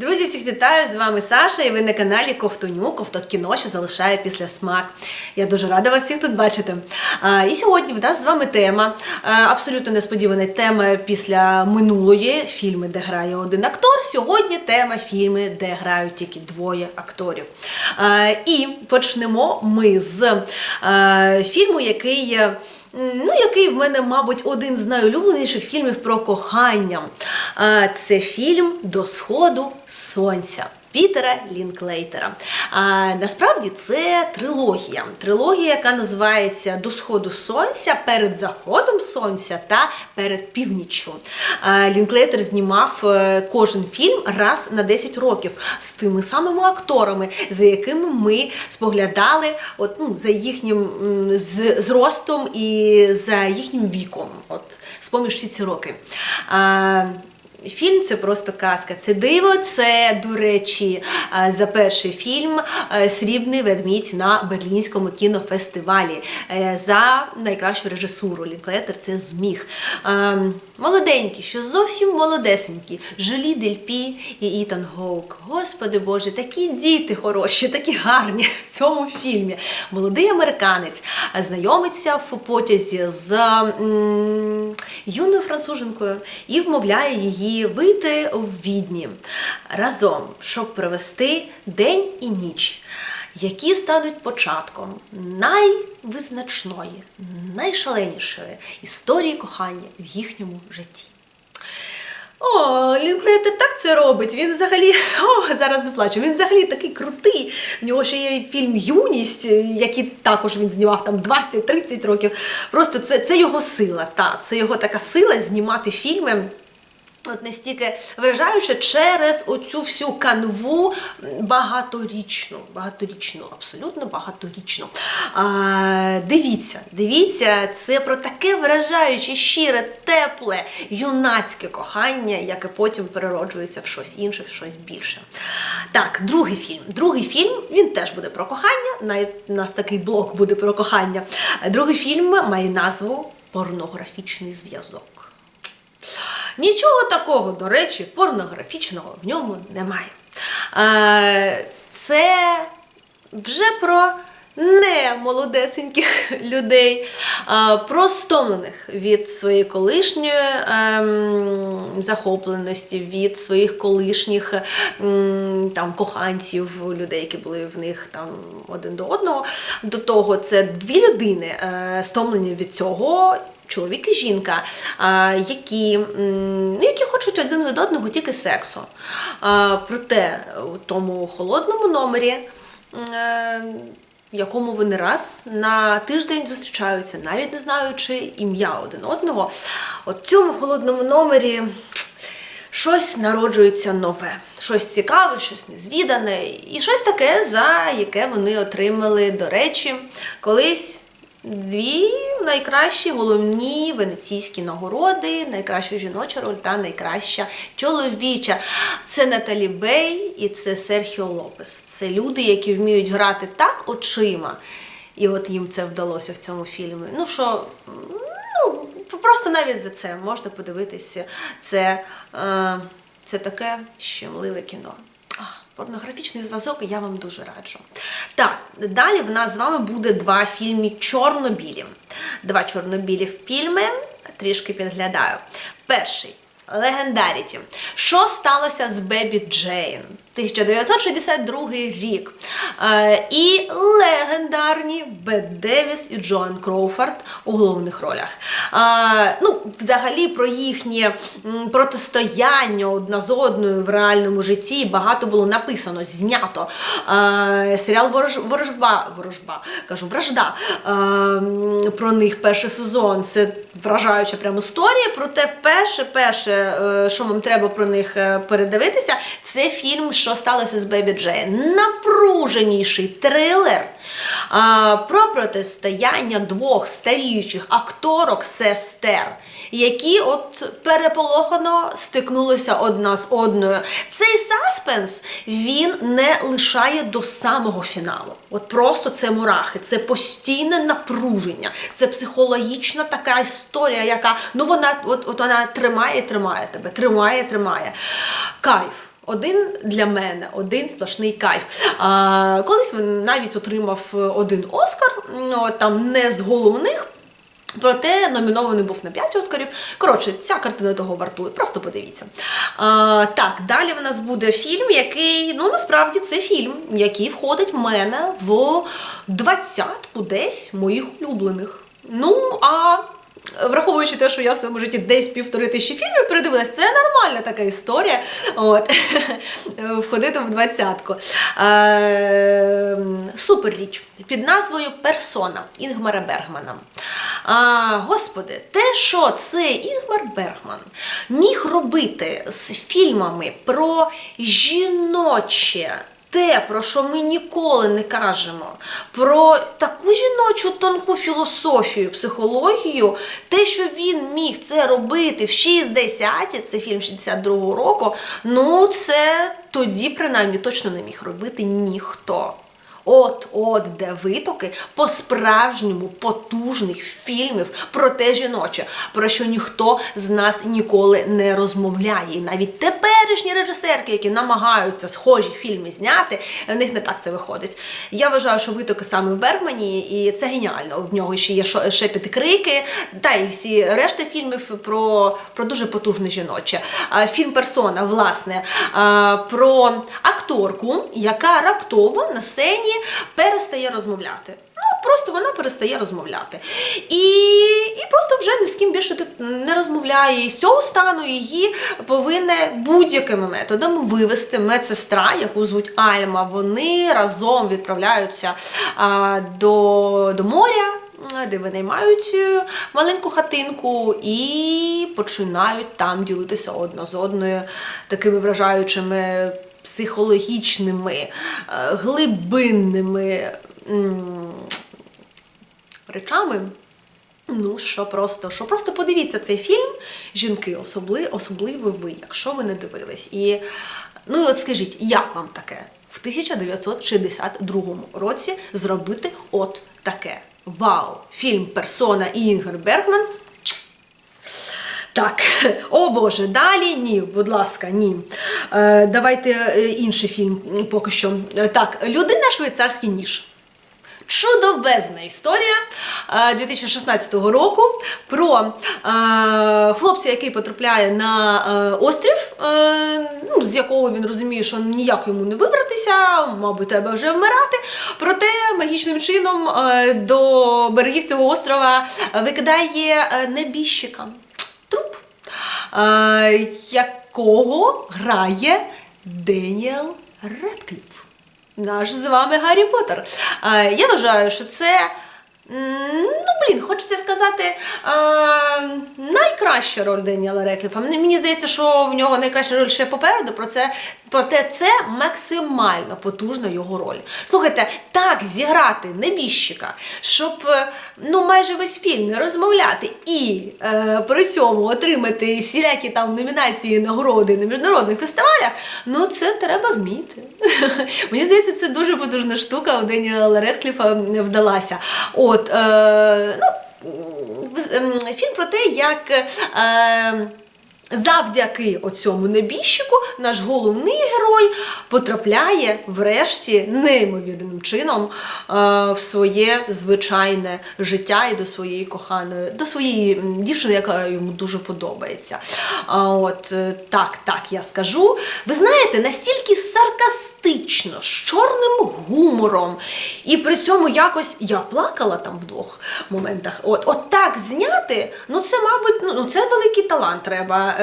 Друзі, всіх вітаю! З вами Саша, і ви на каналі Ковтоню, Ковтот кіно, що залишає після смак. Я дуже рада вас всіх тут бачити. А, і сьогодні в нас з вами тема, абсолютно несподівана тема після минулої фільми, де грає один актор. Сьогодні тема фільми, де грають тільки двоє акторів. А, і почнемо ми з а, фільму, який. Ну, який в мене, мабуть, один з найулюбленіших фільмів про кохання. Це фільм До сходу сонця. Пітера Лінклейтера. А, насправді це трилогія. Трилогія, яка називається До сходу сонця, перед заходом сонця та перед північчю. А, Лінклейтер знімав е, кожен фільм раз на 10 років з тими самими акторами, за якими ми споглядали от, ну, за їхнім з- зростом і за їхнім віком. От, з-поміж всі ці роки. А, Фільм це просто казка. Це диво. Це, до речі, е, за перший фільм е, Срібний ведмідь на Берлінському кінофестивалі е, за найкращу режисуру. Лінклетер це зміг. Молоденькі, що зовсім молодесенькі. Жолі Дельпі і Ітан Гоук. Господи Боже, такі діти хороші, такі гарні в цьому фільмі. Молодий американець знайомиться в потязі з юною француженкою і вмовляє її вийти в відні разом, щоб провести день і ніч, які стануть початком найвизначної, найшаленішої історії кохання в їхньому житті. О, Лінклейтер так це робить. Він взагалі, о, зараз заплачу. Він взагалі такий крутий. В нього ще є фільм Юність, який також він знімав там 20-30 років. Просто це, це його сила. Та, це його така сила знімати фільми. От настільки вражаюче через оцю всю канву багаторічну, багаторічну, абсолютно багаторічну. А, дивіться, дивіться, це про таке вражаюче, щире, тепле, юнацьке кохання, яке потім перероджується в щось інше, в щось більше. Так, другий фільм. Другий фільм він теж буде про кохання. Навіть у нас такий блок буде про кохання. Другий фільм має назву Порнографічний зв'язок. Нічого такого, до речі, порнографічного в ньому немає. Це вже про не молодесеньких людей, про стомлених від своєї колишньої ем, захопленості, від своїх колишніх там, коханців, людей, які були в них там один до одного. До того це дві людини е, стомлені від цього чоловік і жінка, які, ну, які хочуть один від одного тільки сексу. Проте у тому холодному номері. е, в якому вони раз на тиждень зустрічаються, навіть не знаючи ім'я один одного. От в цьому холодному номері щось народжується нове, щось цікаве, щось незвідане, і щось таке, за яке вони отримали, до речі, колись. Дві найкращі головні венеційські нагороди, найкраща жіноча роль та найкраща чоловіча. Це Наталі Бей і це Серхіо Лопес. Це люди, які вміють грати так очима. І от їм це вдалося в цьому фільмі. Ну що, ну, просто навіть за це можна подивитися. Це, е, це таке щемливе кіно. Порнографічний зв'язок я вам дуже раджу. Так, далі в нас з вами буде два фільми чорнобілі. Два чорно-білі фільми, трішки підглядаю. Перший Легендаріті. Що сталося з Бебі Джейн? 1962 рік. Е, і легендарні Бет Девіс і Джоан Кроуфорд у головних ролях. Е, ну, взагалі про їхнє протистояння одна з одною в реальному житті багато було написано, знято. Е, серіал Ворож, Ворожба, Ворожба, кажу, вражда. Про них перший сезон. Це вражаюча прямо історія. Проте перше, перше, що вам треба про них передивитися, це фільм Що сталося з Бебі Джейн. Напруженіший трилер а, про протистояння двох старіючих акторок сестер, які от переполохано стикнулися одна з одною. Цей саспенс він не лишає до самого фіналу. От просто це мурахи, це постійне напруження, це психологічна така історія, яка ну вона от, от вона тримає, тримає тебе, тримає, тримає. Кайф. Один для мене, один сплошний кайф. А, колись він навіть отримав один Оскар, ну, там не з головних. Проте номінований був на 5 Оскарів. Коротше, ця картина того вартує, просто подивіться. А, так, далі в нас буде фільм, який, ну насправді це фільм, який входить в мене в двадцятку десь моїх улюблених. Ну, а враховуючи те, що я в своєму житті десь півтори тисячі фільмів передивилась, це нормальна така історія. От, входити в двадцятку. Е, супер річ під назвою Персона Інгмара Бергмана. А, господи, те, що це Інгмар Бергман міг робити з фільмами про жіноче. Те, про що ми ніколи не кажемо, про таку жіночу тонку філософію, психологію, те, що він міг це робити в 60-ті, це фільм 62-го року, ну це тоді, принаймні, точно не міг робити ніхто. От, от де витоки по-справжньому потужних фільмів про те жіноче, про що ніхто з нас ніколи не розмовляє. І навіть теперішні режисерки, які намагаються схожі фільми зняти, в них не так це виходить. Я вважаю, що витоки саме в Бергмані, і це геніально. В нього ще є шепіт крики, та і всі решта фільмів про, про дуже потужне жіноче. Фільм Персона, власне, про акторку, яка раптово на сцені перестає розмовляти. Ну, просто вона перестає розмовляти. І, і просто вже ні з ким більше не розмовляє. І з цього стану її повинне будь-якими методами вивести медсестра, яку звуть Альма. Вони разом відправляються а, до, до моря. Де винаймають е, маленьку хатинку і починають там ділитися одна з одною такими вражаючими психологічними, е, глибинними речами. Ну, що просто, що просто подивіться цей фільм, жінки, особливо, особливо ви, якщо ви не дивились. І ну і от скажіть, як вам таке в 1962 році зробити от таке? Вау! Фільм Персона Інгер Бергман. Так, о Боже, далі ні, будь ласка, ні. Е, давайте е, інший фільм поки що. Е, Так, людина швейцарський ніж. Чудовезна історія е, 2016 року про е, хлопця, який потрапляє на е, острів, е, ну, з якого він розуміє, що ніяк йому не вибратися, мабуть, треба вже вмирати. Проте магічним чином е, до берегів цього острова викидає е, небіжчика е, якого грає Деніел Редкліф наш з вами Гаррі Поттер. Я вважаю, що це. Ну, блін, хочеться сказати, а, найкраща роль Деніела Рекліфа. Мені здається, що в нього найкраща роль ще попереду, про це, проте це максимально потужна його роль. Слухайте, так зіграти небіжчика, щоб е, ну, майже весь фільм не розмовляти і е, при цьому отримати всілякі там номінації, нагороди на міжнародних фестивалях, ну це треба вміти. Мені здається, це дуже потужна штука у Деніела Редкліфа вдалася. От, е, ну, фільм про те, як. Е, Завдяки оцьому небіжчику наш головний герой потрапляє врешті неймовірним чином е, в своє звичайне життя і до своєї коханої, до своєї дівчини, яка йому дуже подобається. От е, так, так я скажу. Ви знаєте, настільки саркастично, з чорним гумором, і при цьому якось я плакала там в двох моментах. От, от так зняти, ну це, мабуть, ну це великий талант треба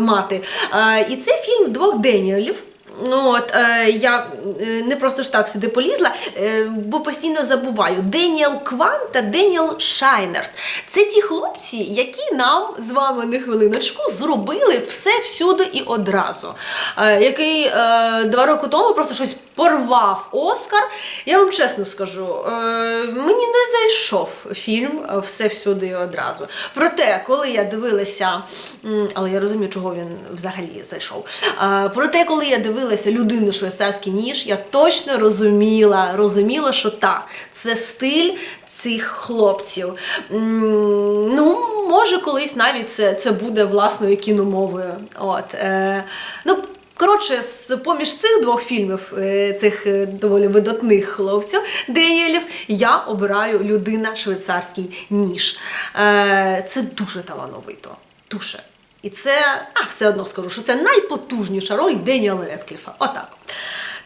мати. Е, і це фільм двох Деніелів. Ну, От, е, я е, не просто ж так сюди полізла, е, бо постійно забуваю. Деніел Кван та Деніел Шайнерт. Це ті хлопці, які нам з вами на хвилиночку зробили все всюди і одразу. Е, який е, два роки тому просто щось порвав Оскар. Я вам чесно скажу, е, мені зайшов фільм е, Все всюди і одразу. Проте, коли я дивилася, але я розумію, чого він взагалі зайшов. Е, Проте, коли я дивилася людину швейцарський ніж, я точно розуміла, розуміла, що так, це стиль цих хлопців. Ну, може, колись навіть це, це буде власною кіномовою. От, е, ну, Коротше, з поміж цих двох фільмів, е, цих е, доволі видатних хлопців Деніелів, я обираю людина швейцарський ніж. Е, Це дуже талановито. Дуже. І це, а все одно скажу, що це найпотужніша роль Деніела Редкліфа. Отак.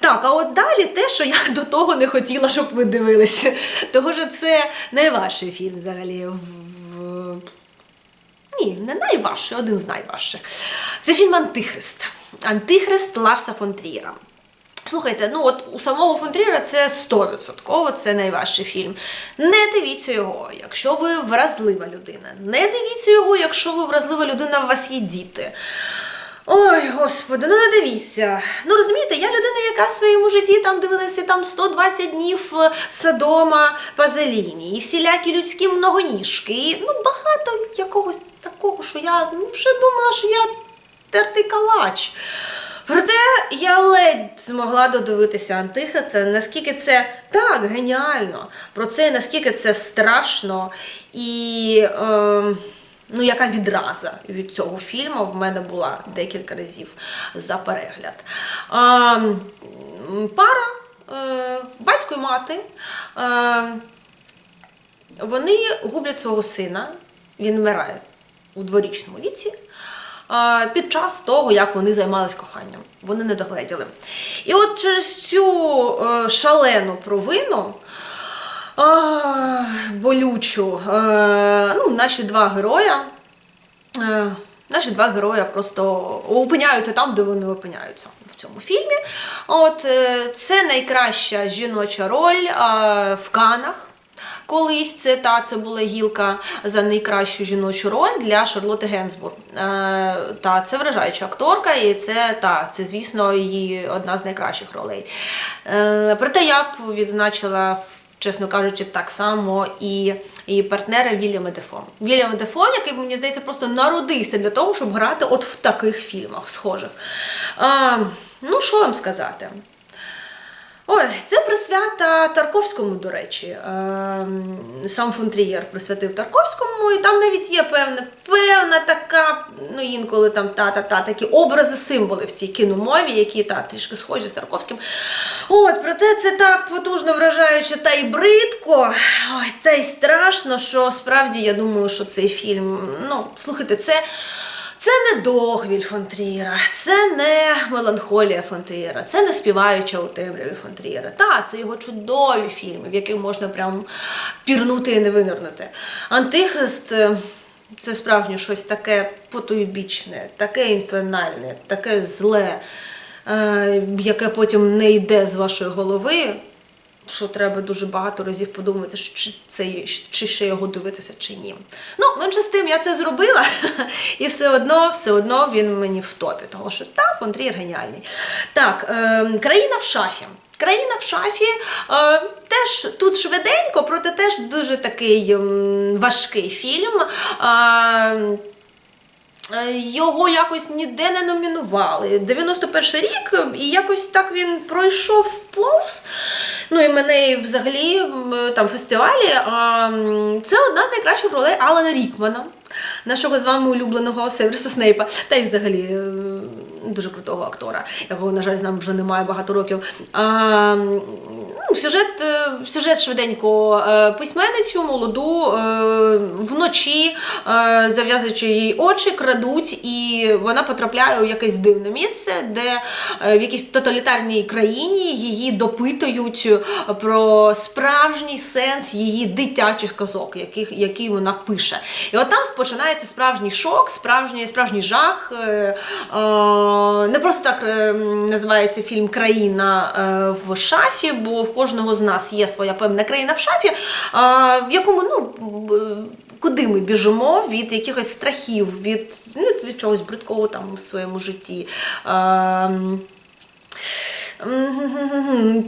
Так, а от далі те, що я до того не хотіла, щоб ви дивилися. Того що це найважчий фільм взагалі ні, не найважчий, один з найважчих. Це фільм Антихрист. Антихрист Ларса фон Трієра. Слухайте, ну от у самого фон Трієра це 100%, це найважчий фільм. Не дивіться його, якщо ви вразлива людина. Не дивіться його, якщо ви вразлива людина, у вас є діти. Ой, господи, ну не дивіться. Ну розумієте, я людина, яка в своєму житті там дивилася там 120 днів е, Содома Пазеліні, і всілякі людські многоніжки, і ну багато якогось такого, що я ну, вже думала, що я тертий калач. Проте я ледь змогла додивитися Антиха. Це наскільки це так геніально, про це наскільки це страшно і. Е, Ну, яка відраза від цього фільму в мене була декілька разів за перегляд. М, пара, е, батько і мати, е, вони гублять свого сина, він вмирає у дворічному віці. Під час того, як вони займалися коханням, вони не догледіли. І от через цю е, шалену провину а, болючу. Е, ну, наші два героя. Е, наші два героя просто опиняються там, де вони опиняються в цьому фільмі. От це найкраща жіноча роль е, в Канах. Колись це та це була гілка за найкращу жіночу роль для Шарлотти Генсбур. Е, та це вражаюча акторка, і це та це, звісно, її одна з найкращих ролей. Е, проте я б відзначила чесно кажучи, так само і її партнера Вільяма Дефо. Вільям Дефо, який, мені здається, просто народився для того, щоб грати от в таких фільмах схожих. А, ну, що вам сказати? Ой, це присвята Тарковському, до речі. Ем, Сам фон Трієр присвятив Тарковському, і там навіть є певна, певна така, ну інколи там та-та-та, такі образи, символи в цій кіномові, які та трішки схожі з Тарковським. От, проте це так потужно вражаюче та й бридко, ой, та й страшно, що справді я думаю, що цей фільм, ну, слухайте, це. Це не Догвіль фон Трієра, це не меланхолія фон Трієра, це не співаюча у темряві фон Трієра. Та, це його чудові фільми, в яких можна прям пірнути і не винирнути. Антихрист е, це справжнє щось таке потойбічне, таке інфернальне, таке зле, е, яке потім не йде з вашої голови. Що треба дуже багато разів подумати, чи це чи ще його дивитися, чи ні. Ну, менше з тим, я це зробила, і все одно, все одно він мені в топі, тому що та фон геніальний. Так, е, країна в шафі. Країна в шафі е, теж тут швиденько, проте теж дуже такий важкий фільм. Е, Його якось ніде не номінували. 91 рік, і якось так він пройшов повз. Ну і мене взагалі там фестивалі. А, Це одна з найкращих ролей Алана Рікмана, нашого з вами улюбленого Северса Снейпа. Та й взагалі е, дуже крутого актора, якого, на жаль, з нами вже немає багато років. А, ну, Сюжет, е, сюжет швиденько е, письменницю молоду е, вночі, зав'язуючи їй очі, крадуть, і вона потрапляє у якесь дивне місце, де в якійсь тоталітарній країні її допитують про справжній сенс її дитячих казок, яких, які вона пише. І от там починається справжній шок, справжній, справжній жах. Е, е, Не просто так е, називається фільм Країна е, в шафі, бо в кожного з нас є своя певна країна в шафі, в якому ну. Куди ми біжимо від якихось страхів, від, ну, від чогось бридкого там у своєму житті. М,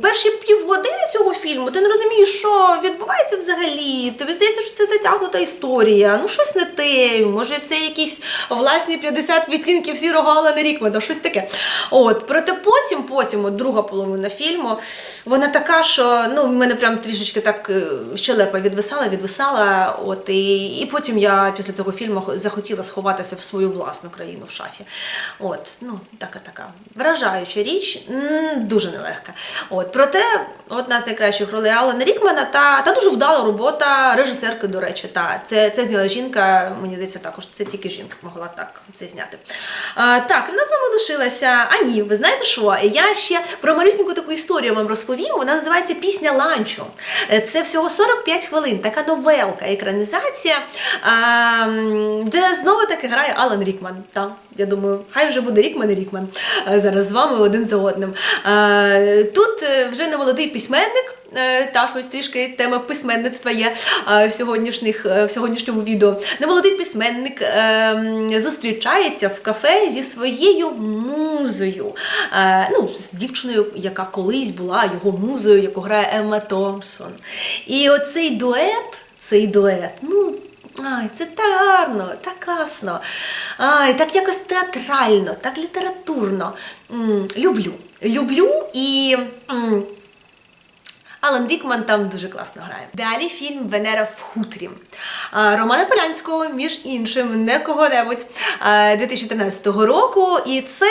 перші півгодини цього фільму ти не розумієш, що відбувається взагалі. Тобі здається, що це затягнута історія. Ну, щось не те. Може, це якісь власні 50 відцінків сірого Алана Рікмана, щось таке. От, проте потім, потім, от друга половина фільму, вона така, що ну, в мене прям трішечки так е, щелепа відвисала, відвисала. От, і, і потім я після цього фільму хо- захотіла сховатися в свою власну країну в шафі. От, ну, така така вражаюча річ, дуже нелегка. От, проте, одна з найкращих ролей Алана Рікмана та, та дуже вдала робота режисерки, до речі. Та, це, це зняла жінка, мені здається, також це тільки жінка могла так це зняти. А, так, в нас з вами лишилася. А ні, ви знаєте що? Я ще про малюсіньку таку історію вам розповім. Вона називається Пісня ланчу. Е, Це всього 45 хвилин, така новелка, екранізація, а, де знову таки грає Алан Рікман. Та, я думаю, хай вже буде Рікман і Рікман е, зараз з вами один за одним. Е, Тут е, вже не молодий письменник. Та щось трішки тема письменництва є в, сьогоднішніх, в сьогоднішньому відео. Немолодий письменник е, зустрічається в кафе зі своєю музою. Ну, з дівчиною, яка колись була його музою, яку грає Емма Томпсон. І оцей дует, цей дует, ну. Ай, це так гарно, так класно. Ай, так якось театрально, так літературно. М, люблю. Люблю і. м, Алан Рікман там дуже класно грає. Далі фільм Венера в хутрі. Романа Полянського, між іншим, не кого-небудь 2013 року. І це,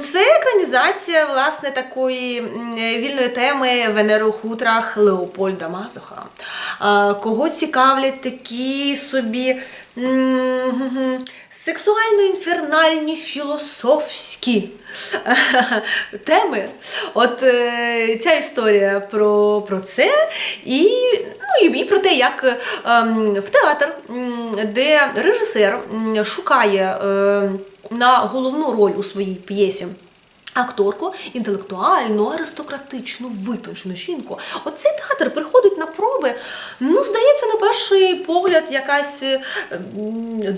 це екранізація власне такої вільної теми Венеру в хутрах Леопольда Мазуха. Кого цікавлять такі собі. Сексуально-інфернальні філософські теми. От е, ця історія про, про це, і, ну, і про те, як ем, в театр, де режисер шукає е, на головну роль у своїй п'єсі. Акторку інтелектуальну, аристократичну, витончену жінку. Оцей театр приходить на проби. Ну, здається, на перший погляд, якась е,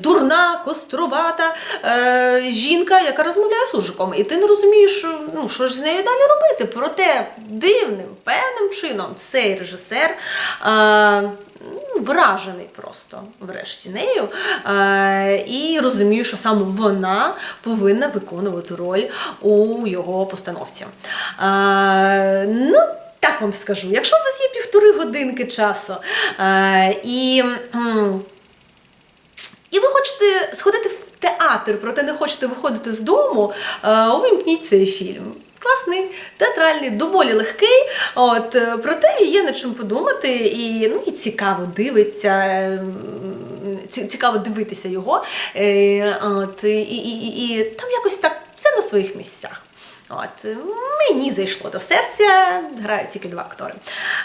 дурна, кострувата е, жінка, яка розмовляє суржиком. І ти не розумієш, ну, що ж з нею далі робити. Проте дивним, певним чином цей режисер. Е, вражений просто врешті нею. Е, і розумію, що саме вона повинна виконувати роль у його постановці. Е, ну, так вам скажу, якщо у вас є півтори годинки часу, е, і. і ви хочете сходити в театр, проте не хочете виходити з дому, увімкніть цей фільм. Класний, театральний, доволі легкий. От, е, проте є над чим подумати, і, ну, і цікаво дивиться. е, Цікаво дивитися його. Е, От, і, і, і, і там якось так все на своїх місцях. От, мені зайшло до серця, грають тільки два актори.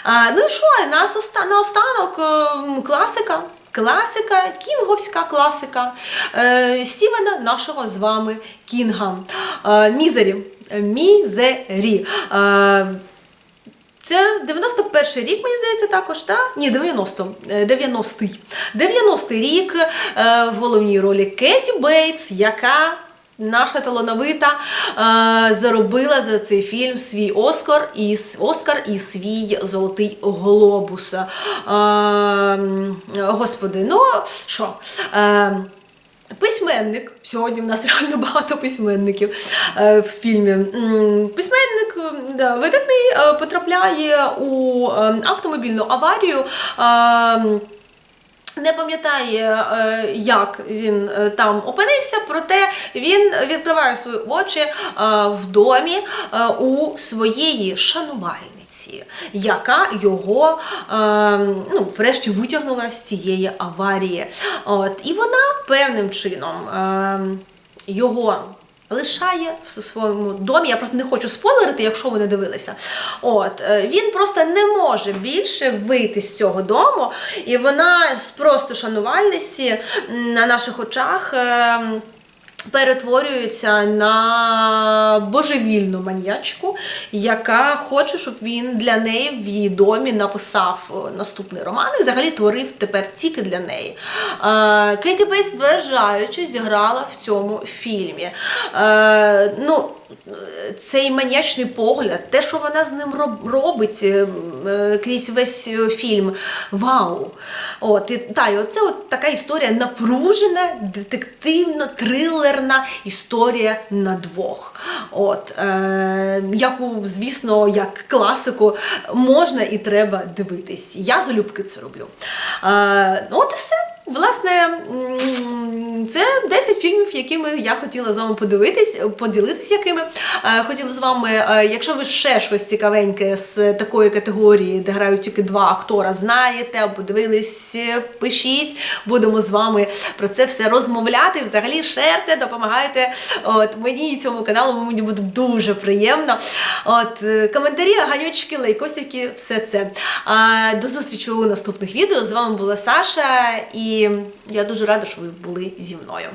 А, ну і що, нас оста- наостанок класика. Класика, кінговська класика е, Стівена нашого з вами Кінга. Е, Мізері. Мізері. Це 91-й рік, мені здається, також, так? Ні, 90. е, 90-й. 90-й рік е, в головній ролі Кеті Бейтс, яка. Наша талановита е, заробила за цей фільм свій Оскар і Оскар і свій золотий глобус. Господи, ну що? Е, Письменник, сьогодні в нас реально багато письменників е, в фільмі. Письменник м, да, видатний е, потрапляє у е, автомобільну аварію. е, не пам'ятає, е, як він е, там опинився, проте він відкриває свої очі е, в домі е, у своєї шанувальниці, яка його е, ну, врешті витягнула з цієї аварії. От, і вона певним чином е, його лишає в своєму домі. Я просто не хочу спойлерити, якщо ви не дивилися. От е, він просто не може більше вийти з цього дому, і вона з просто шанувальності на наших очах. Перетворюється на божевільну маньячку, яка хоче, щоб він для неї в її домі написав е, наступний роман і взагалі творив тепер тільки для неї. Е, Кеті Бейс вважаючи зіграла в цьому фільмі. Е, ну, цей маньячний погляд, те, що вона з ним робить е, е, крізь весь е, фільм. Вау! От, і, та, і оце от така історія напружена, детективно-трилерна історія на двох. От, е, яку, звісно, як класику можна і треба дивитись. Я залюбки це роблю. Е, ну, от і все. Власне, це 10 фільмів, якими я хотіла з вами подивитись, поділитись якими. Е, Хотіла з вами, е, якщо ви ще щось цікавеньке з такої категорії, де грають тільки два актора, знаєте або дивились, пишіть. Будемо з вами про це все розмовляти. Взагалі шерте, допомагайте от, мені і цьому каналу, мені буде дуже приємно. От, е, коментарі, ганючки, лайкосики, все це. До зустрічі у наступних відео. З вами була Саша, я дуже рада, що ви були зі мною.